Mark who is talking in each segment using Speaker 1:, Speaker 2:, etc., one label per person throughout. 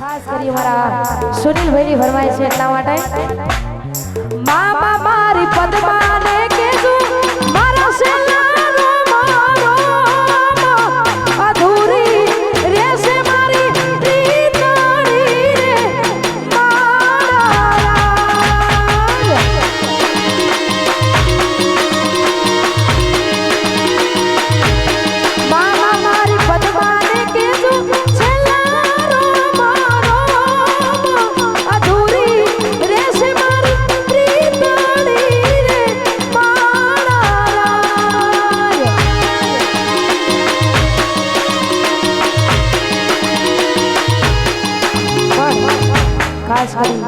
Speaker 1: ખાસ કરી મારા સુનિલભાઈની ફરમાઈ છે એટલા માટે. મામા મારી પદમાં ખાસ કરી.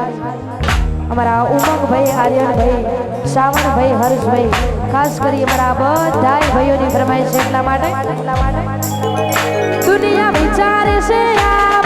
Speaker 1: અમારા ઉમંગભાઈ આર્યનભાઈ શ્રાવણભાઈ હર્ષભાઈ ખાસ કરી અમારા બધાય ભાઈઓની ફરમાઈશ એટલા માટે. દુનિયા વિચારે છે આ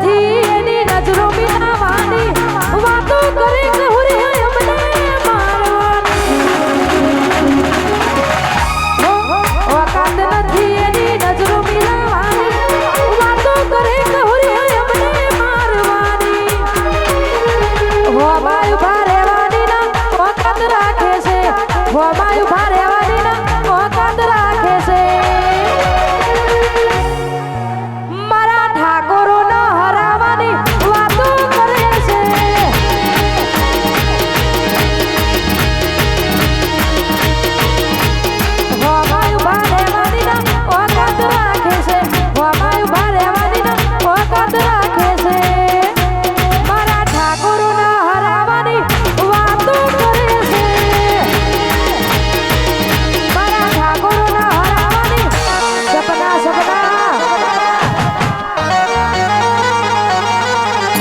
Speaker 1: 天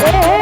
Speaker 1: Hey.